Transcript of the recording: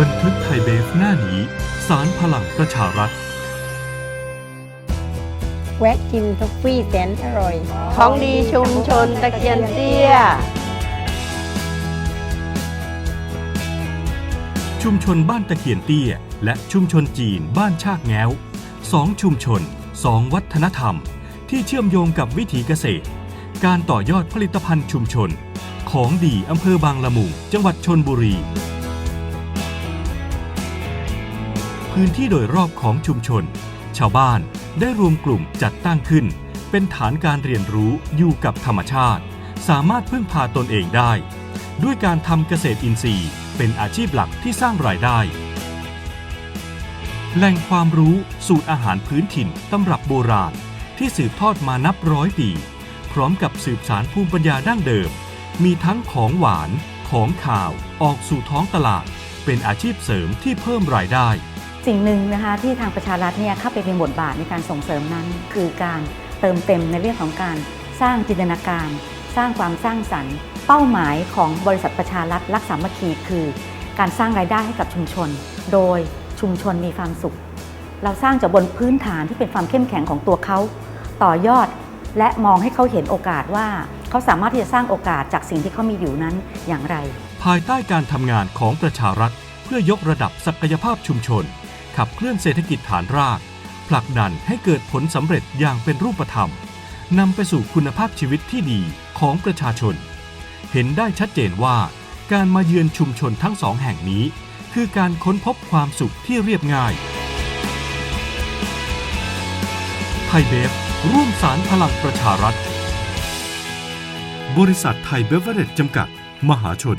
บันทึกไทยเบฟหน้านี้ สารพลังประชารัฐ แวะกินท็อฟฟี่แสนอร่อย ของดีชุมชนตะเคียนเตี้ย ชุมชนบ้านตะเคียนเตี้ย และชุมชนจีนบ้านชากแง้วสองชุมชนสองวัฒนธรรม ที่เชื่อมโยงกับวิถีเกษตร การต่อยอดผลิตภัณฑ์ชุมชน ของดีอำเภอบางละมุงจังหวัดชนบุรี พื้นที่โดยรอบของชุมชน ชาวบ้านได้รวมกลุ่มจัดตั้งขึ้น เป็นฐานการเรียนรู้อยู่กับธรรมชาติ สามารถพึ่งพาตนเองได้ ด้วยการทำเกษตรอินทรีย์ เป็นอาชีพหลักที่สร้างรายได้ แหล่งความรู้สูตรอาหารพื้นถิ่นตำรับโบราณ ที่สืบทอดมานับร้อยปี พร้อมกับสืบสารภูมิปัญญาดั้งเดิม มีทั้งของหวานของข่าวออกสู่ท้องตลาด เป็นอาชีพเสริมที่เพิ่มรายได้ สิ่งหนึ่งนะคะที่ทางประชารัฐเนี่ยเข้าไปมีบทบาทในการส่งเสริมนั้น คือการเติมเต็มในเรื่องของการสร้างจินตนาการ สร้างความสร้างสรรค์ เป้าหมายของบริษัทประชารัฐรักสามัคคีคือ การสร้างรายได้ให้กับชุมชน โดยชุมชนมีความสุข เราสร้างจากบนพื้นฐานที่เป็นความเข้มแข็งของตัวเขา ต่อยอดและมองให้เขาเห็นโอกาสว่าเขาสามารถที่จะสร้างโอกาสจากสิ่งที่เขามีอยู่นั้นอย่างไร ภายใต้การทำงานของประชารัฐเพื่อยกระดับศักยภาพชุมชน ขับเคลื่อนเศรษฐกิจฐานราก ผลักดันให้เกิดผลสำเร็จอย่างเป็นรูปธรรมนำไปสู่คุณภาพชีวิตที่ดีของประชาชน เห็นได้ชัดเจนว่า การมาเยือนชุมชนทั้งสองแห่งนี้ คือการค้นพบความสุขที่เรียบง่ายไทยเบฟร่วมสารพลังประชารัฐ บริษัทไทยเบเวอร์เรจจำกัด มหาชน